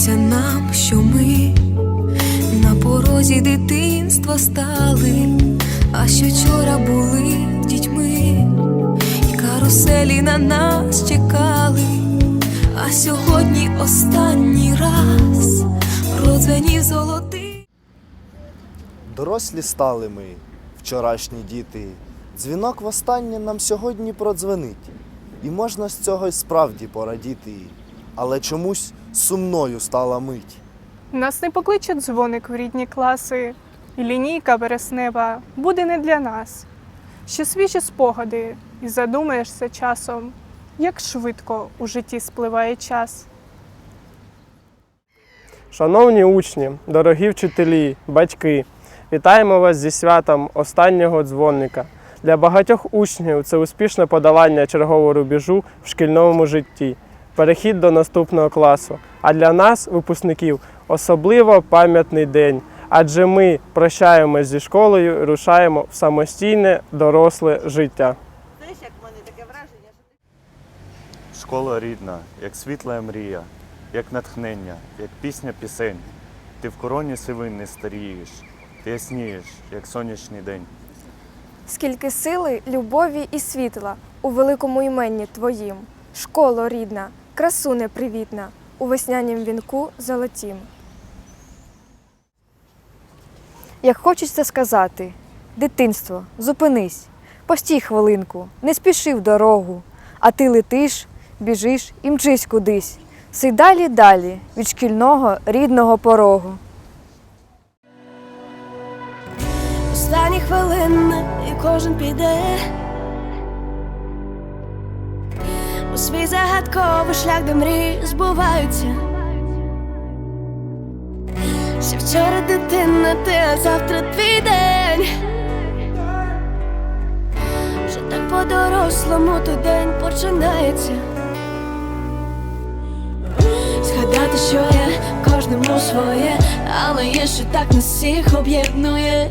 здається нам, що ми на порозі дитинства стали, а що вчора були дітьми, і каруселі на нас чекали, а сьогодні останній раз Продзвенів золотий. Дорослі стали ми, вчорашні діти. Дзвінок востаннє нам сьогодні продзвенить, і можна з цього й справді порадіти. Але чомусь сумною стала мить. Нас не покличе дзвоник в рідні класи, і лінійка вереснева буде не для нас. Ще свіжі спогади, і задумаєшся часом, як швидко у житті спливає час. Шановні учні, дорогі вчителі, батьки, вітаємо вас зі святом останнього дзвонника. Для багатьох учнів це успішне подолання чергового рубежу в шкільному житті, перехід до наступного класу. А для нас, випускників, особливо пам'ятний день, адже ми прощаємось зі школою і рушаємо в самостійне доросле життя. Знаєш, як в мене таке враження, Школа рідна, як світла мрія, як натхнення, як пісня пісень. Ти в короні сивин не старієш, ти яснієш, як сонячний день. Скільки сили, любові і світла у великому іменні твоїм, школо рідна, красу непривітна, у веснянім вінку золотім. Як хочеться сказати, дитинство, зупинись, постій хвилинку, не спіши в дорогу, а ти летиш, біжиш і мчись кудись. Сей далі далі від шкільного рідного порогу. Останні хвилини і кожен піде свій загадковий шлях, де мрії збуваються. Ще вчора дитина, ти, а завтра твій день. Вже так по-дорослому той день починається. Згадати, що є кожному своє, але є, що так нас всіх об'єднує.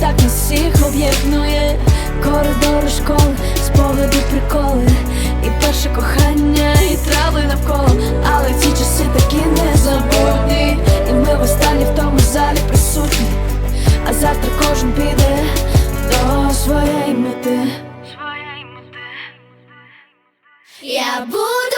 Так всіх об'єднує. Коридори школи, спогади, приколи, і перше кохання, і трави навколо. Але ці часи такі незабутні, і ми в останні в тому залі присутні. А завтра кожен піде до своєї мети. Я буду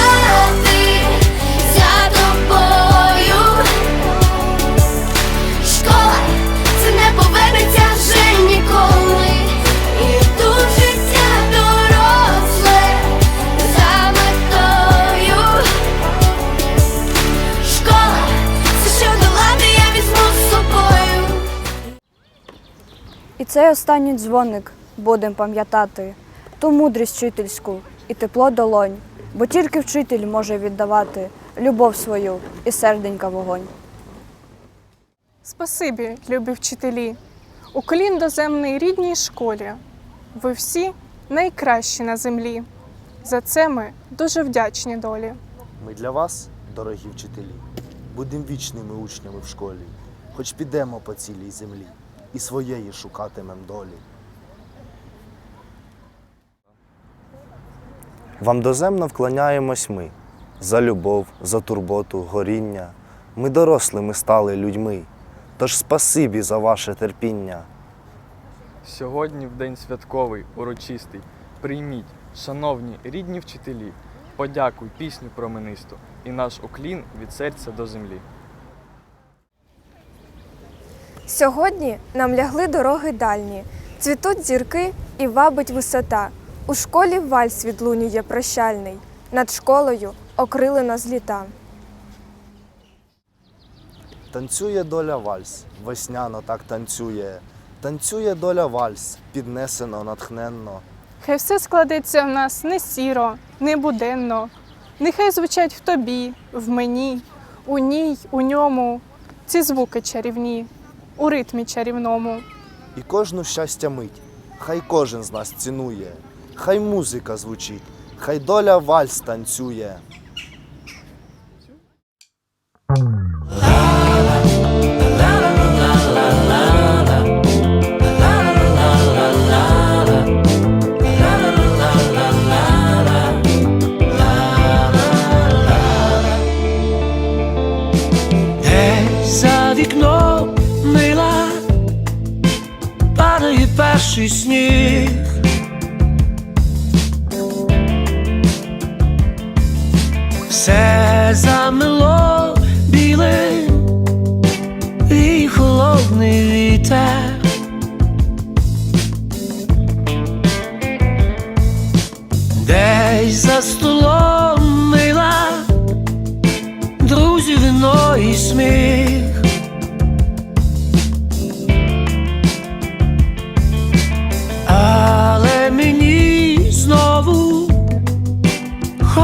цей останній дзвоник будем пам'ятати ту мудрість вчительську і тепло долонь, бо тільки вчитель може віддавати любов свою і серденька вогонь. Спасибі, любі вчителі, уклін доземний рідній школі. Ви всі найкращі на землі. За це ми дуже вдячні долі. Ми для вас, дорогі вчителі. будем вічними учнями в школі, хоч підемо по цілій землі і своєї шукатимем долі. Вам доземно вклоняємось ми за любов, за турботу, горіння. Ми дорослими стали людьми, тож спасибі за ваше терпіння. Сьогодні в день святковий, урочистий. Прийміть, шановні рідні вчителі, подякуй пісню променисту і наш уклін від серця до землі. Сьогодні нам лягли дороги дальні, цвітуть зірки і вабить висота. У школі вальс відлунює прощальний, над школою окрилена з літа. Танцює доля вальс, весняно так танцює. Танцює доля вальс, піднесено, натхненно. Хай все складеться в нас не сіро, не буденно. Нехай звучать в тобі, в мені, у ній, у ньому. Ці звуки чарівні, у ритмі чарівному. І кожну щастя мить, хай кожен з нас цінує, хай музика звучить, хай доля вальс танцює.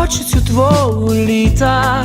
Хочеться твого літа.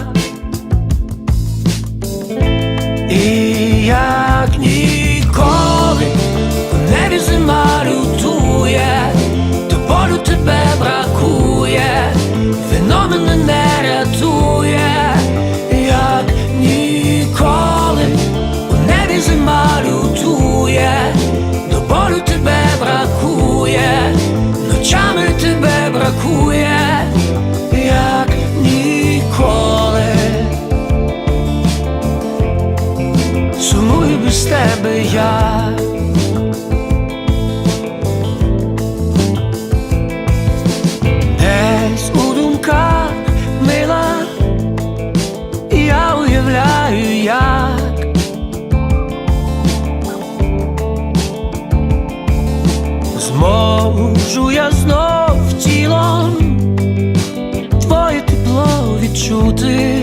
Зможу я знов тілом твоє тепло відчути.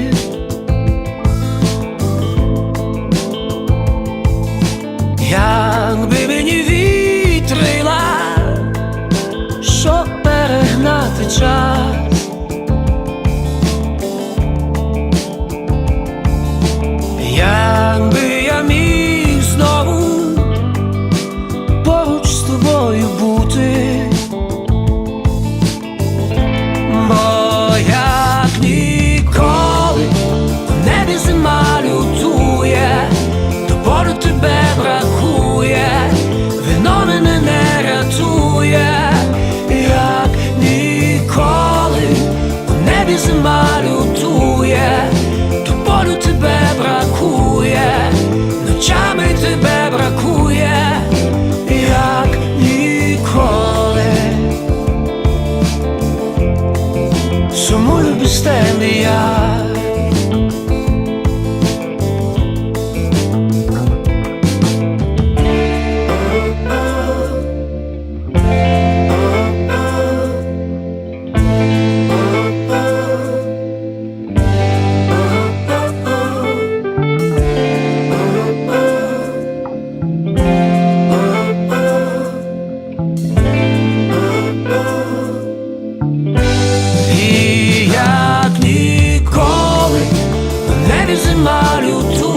incendiar YouTube.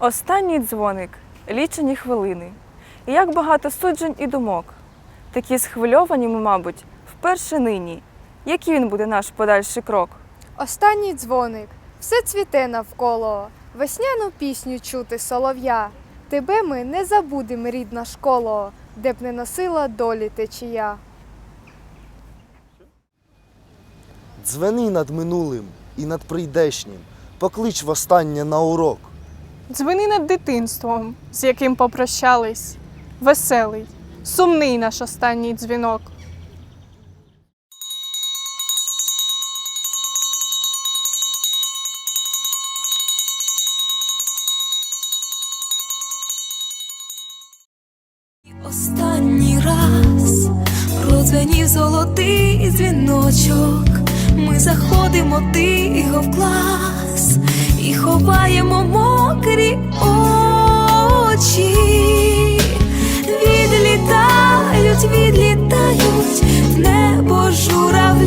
Останній дзвоник, лічені хвилини. І як багато суджень і думок. Такі схвильовані ми, мабуть, вперше нині. Який він буде наш подальший крок? Останній дзвоник, все цвіте навколо, весняну пісню чути солов'я. Тебе ми не забудемо, рідна школо, де б не носила долі течія. Дзвени над минулим і над прийдешнім, поклич востаннє на урок. Дзвени над дитинством, з яким попрощались. Веселий, сумний наш останній дзвінок. Останній раз продзвенів золотий дзвіночок ми заходимо тихо в клас і ховаємо мокрі очі, відлітають, відлітають в небо журавлі.